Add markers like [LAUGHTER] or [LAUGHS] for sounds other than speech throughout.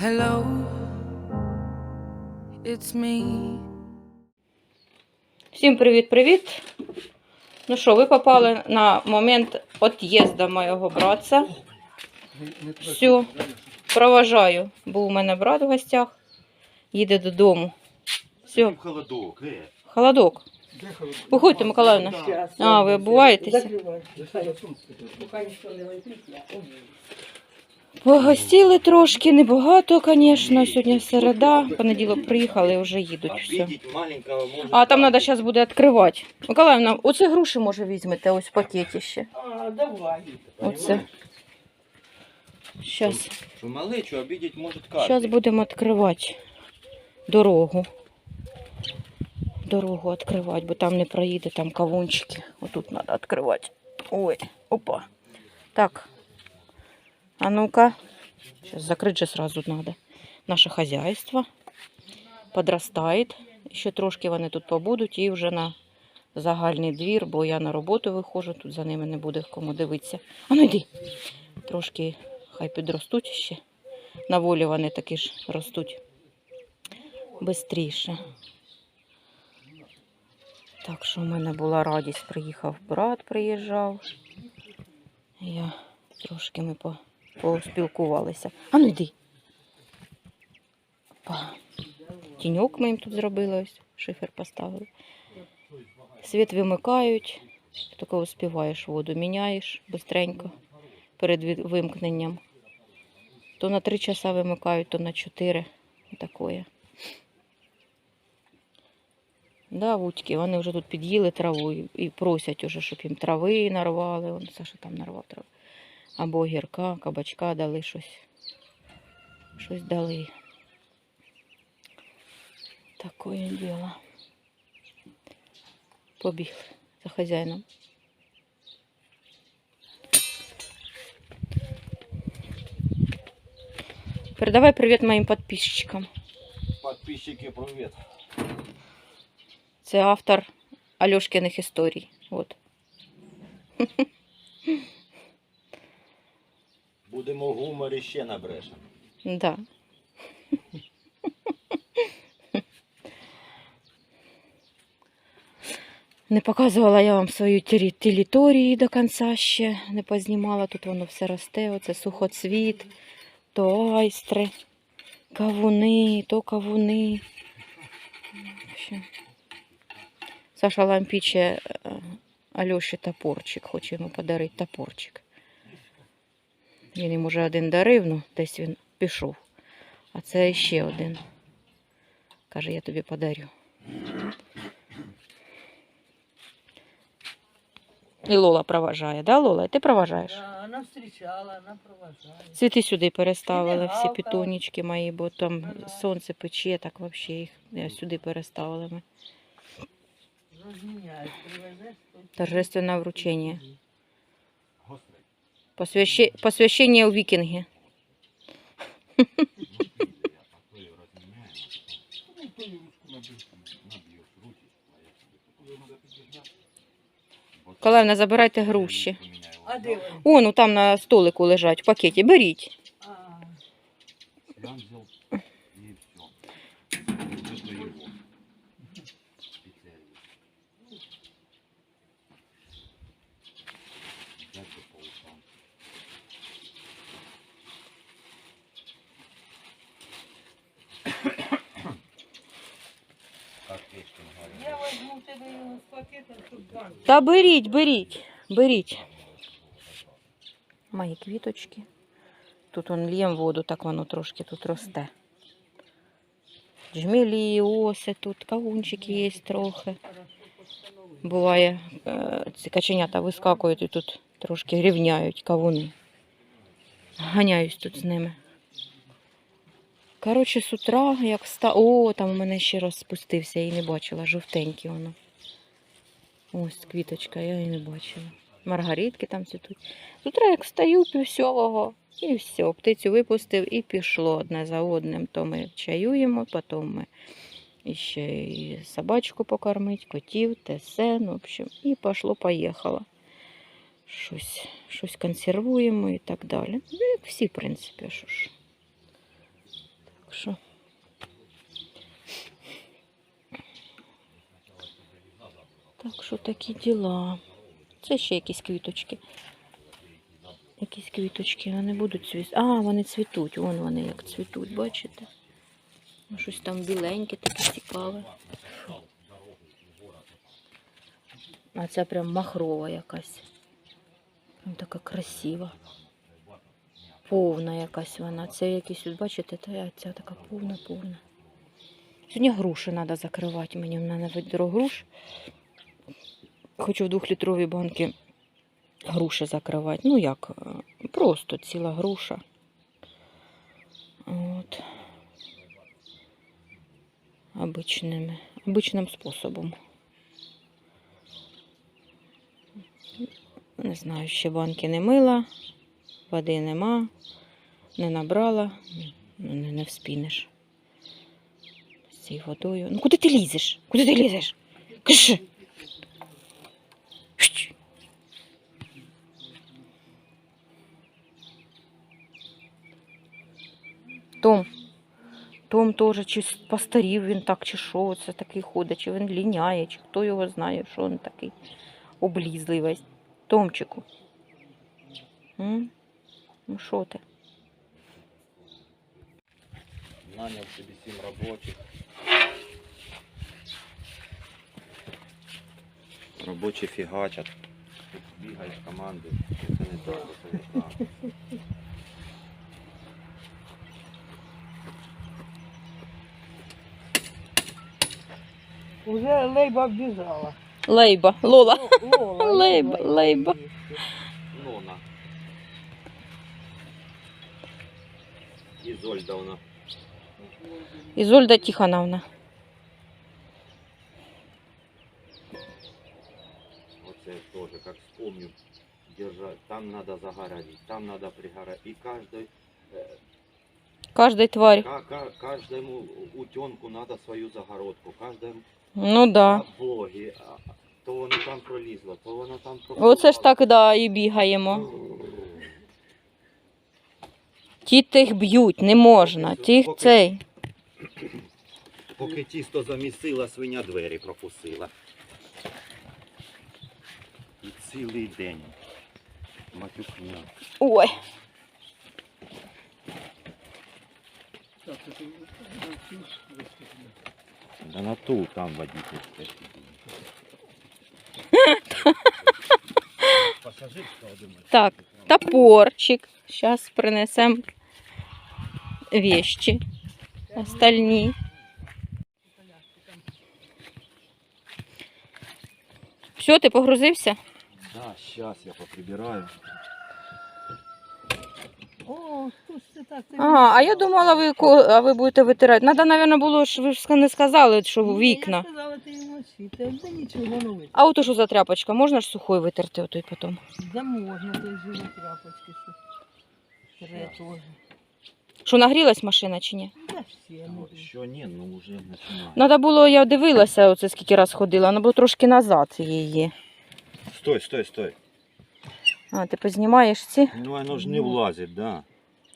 Hello, it's me. Всім привіт-привіт. Ну що, ви попали на момент від'їзду моєго братця. Все, проважаю. Був у мене брат в гостях. Їде додому. Все, Холодок, э. холодок. Виходьте, Миколаївна. А, ви обуваєтеся? Погостіли трошки, небагато, звісно. Сьогодні середа. Понеділок приїхали і вже їдуть. Все. А там треба зараз буде відкривати. Миколаївна, оце груші може візьмете, ось в пакеті ще. А, давай. Оце. Зараз. Что малечу обидеть может каждый. Зараз будемо відкривати дорогу. Дорогу відкривати, бо там не проїде, там кавунчики. Отут треба відкривати. Ой, опа. Так. А ну-ка. Сейчас закрыть же сразу надо. Наше хозяйство подрастает. Ще трошки вони тут побудуть і вже на загальний двір, бо я на роботу виходжу, тут за ними не буде кому дивитися. А ну йди. Трошки хай підростуть ще. На волі вони такі ж ростуть бистріше. Так що в мене була радість. Приїхав брат, приїжджав. Я трошки ми по, поспілкувалися. А ну йди. Опа. Тіньок ми їм тут зробили, ось шифер поставили. Світ вимикають, тільки успіваєш воду, міняєш бистренько перед вимкненням. То на три часа вимикають, то на чотири. Такое. Да, вудьки, вони вже тут під'їли траву і просять уже, щоб їм трави нарвали. Вон Саша там нарвав траву. Або огірка, кабачка дали щось. Щось дали. Такое діло. Побігли за хазяїном. Передавай привіт моїм підписчикам. Подписчики, привет. Це автор Альошкиних історій. От. [LAUGHS] Будемо в гуморі ще набрешемо. Да. Не показувала я вам свою територію до кінця ще, не познімала. Тут воно все росте, оце сухоцвіт, то айстри, кавуни, то кавуни. Саша лампіче е, Альоші топорчик, хоче йому подарити топорчик. Він йому вже один дарив, ну десь він пішов. А це ще один. Каже, я тобі подарю. І Лола проважає, да, Лола? І ти проважаєш? Да, она встречала, она провожает. Цвіти сюди переставили, всі пітонічки мої, бо там Ага. сонце пече, так взагалі їх я сюди переставили ми. Торжественне вручення. Посвящи... Посвящення у вікінги. Колевна, забирайте груші. О, ну там на столику лежать в пакеті. Беріть. А, Я взял и все. Это его. Специально. Дядя по ушам. Как Печкин говорит. я возьму тебе його з пакетом, щоб банк. Та беріть, беріть, беріть. Мої квіточки. Тут он л'єм воду, так воно трошки тут росте. Джмелі, оси тут, кавунчики є трохи. Буває, е, ці каченята вискакують і тут трошки рівняють кавуни. Ганяюсь тут з ними. Коротше, з утра, як вста... О, там у мене ще розпустився, я її не бачила, жовтенькі воно. Ось квіточка, я її не бачила. Маргаритки там цвітуть. З утра як встаю пів сьомого, і все, птицю випустив і пішло одне за одним. То ми чаюємо, потім ми ще і собачку покормить, котів, те все, ну, в общем, і пошло-поїхало. Щось, щось консервуємо і так далі. Ну, як всі, в принципі, що ж. Так що. Так що такі діла. Це ще якісь квіточки. Якісь квіточки, вони будуть цвісти. А, вони цвітуть, вон вони як цвітуть, бачите? Ну, Щось там біленьке, таке цікаве. А ця прям махрова якась. Прям така красива. Повна якась вона. Це якісь, бачите, ця така повна, повна. Сьогодні груші треба закривати. Мені в мене відро груш. Хочу в двохлітровій банки груші закривати. Ну як, е, просто ціла груша. От. Обичними, обичним способом. Не знаю, ще банки не мила, води нема, не набрала, ну, не, не вспінеш. З цією водою. Ну куди ти лізеш? Куди ти лізеш? Кажи. Том. Том теж чи постарів він так, чи що це такий ходить, чи він ліняє, чи хто його знає, що він такий облізлий весь. Томчику. М? Ну що ти? Наняв собі сім робочих. Робочі фігачать. Бігають команди. Це не так, це не так. Уже лейба вбіжала. Лейба, Лола. [LAUGHS] Лола, Лейба, лейба. Нона. Ізольдовна. Ізольда Тихоновна. Там надо загородить, там надо пригородить. И каждой, э, Кожний тварь. ка- ка- каждому утенку надо свою загородку, каждому Ну да. боги. То воно там пролізло, то воно там Оце ж так, да, і бігаємо. Ті тих б'ють, не можна. Тих цей. Поки тісто замісила, свиня двері пропустила. І цілий день. Матюкня. Ой. Да на ту там водитель. Так, топорчик. Зараз принесемо вещи. Остальні. Все, ти погрузився? Да, сейчас я поприбираю. О, хто це так? Це А, а я думала, ви, ко- а ви будете витирати. Надо, напевно, було, ж ви ж не сказали, що вікна. Я сказала, ти йому світи. Де нічого не вийде. А от що за тряпочка, можна ж сухою витерти отой потім? Да можна, той живі тряпочки, що тре теж. Що нагрілась машина чи ні? Да всі, ну, Еще не, ну уже начинаю. Надо було, я дивилася, оце скільки раз ходила, треба було трошки назад її. Стой, стой, стой. А, ти познімаєш ці? Ну оно же не влазит, да.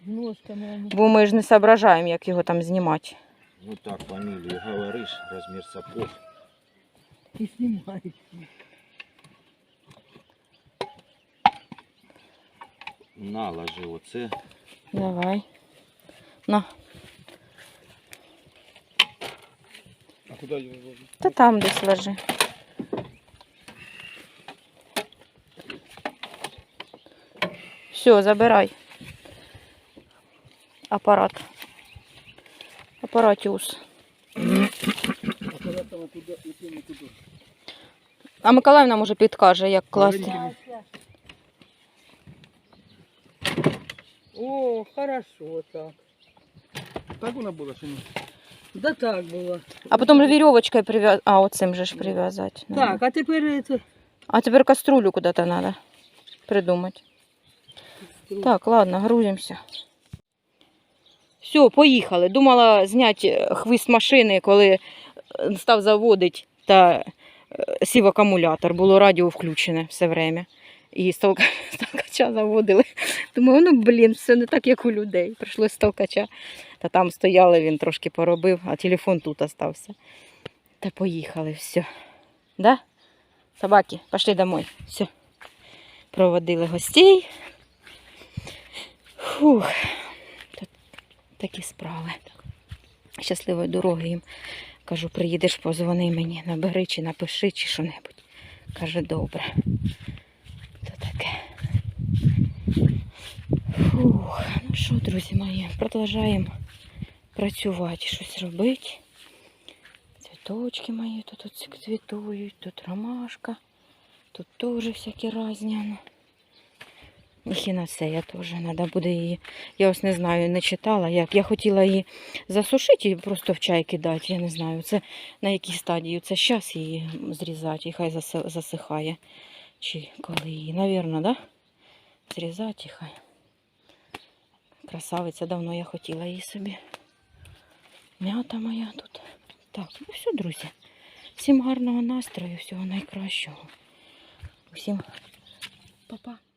ножками вони. Бо ми ж не соображаємо, як його там знімати. Ну так, фамилию говоришь, размер сапог. І знімають. Наложи оце. Давай. На. А куда его ложить? Та там десь лежи. Все, забирай. Апарат. Апаратіус. Аппарат там туда, и тем, и туда. А Миколаївна може підкаже, як класти. О, хорошо так. Так вона була чи ні? Да так було. А потім вірьовочкою прив'язати. А, оцим же ж прив'язати. Так, а тепер це. А тепер каструлю куди-то треба придумати. Так, ладно, грузимося. Все, поїхали. Думала зняти хвіст машини, коли е, став заводити та е, сів акумулятор. Було радіо включене все время. І з толка- [LAUGHS] заводили. Думаю, ну блін, все не так, як у людей. Прийшлось з толкача. Та там стояли, він трошки поробив, а телефон тут остався. Та поїхали, все. Да? Собаки, пішли домой. Все. Проводили гостей. Фух. Тут такі справи. Щасливої дороги їм. Кажу, приїдеш, позвони мені, набери чи напиши, чи що-небудь. Каже, добре. То таке. Фух. Ну що, друзі мої, продовжуємо працювати, щось робити. Цвіточки мої тут от цвітують, тут ромашка, тут теж всякі різні. Ну. І хінацея теж треба буде її. Я ось не знаю, не читала як. Я хотіла її засушити і просто в чай кидати. Я не знаю, це на якій стадії. Це зараз її зрізати і хай засихає. Чи коли її, навірно, да? Зрізати хай. Красавиця, давно я хотіла її собі. М'ята моя тут. Так, ну все, друзі. Всім гарного настрою, всього найкращого. Всім па-па.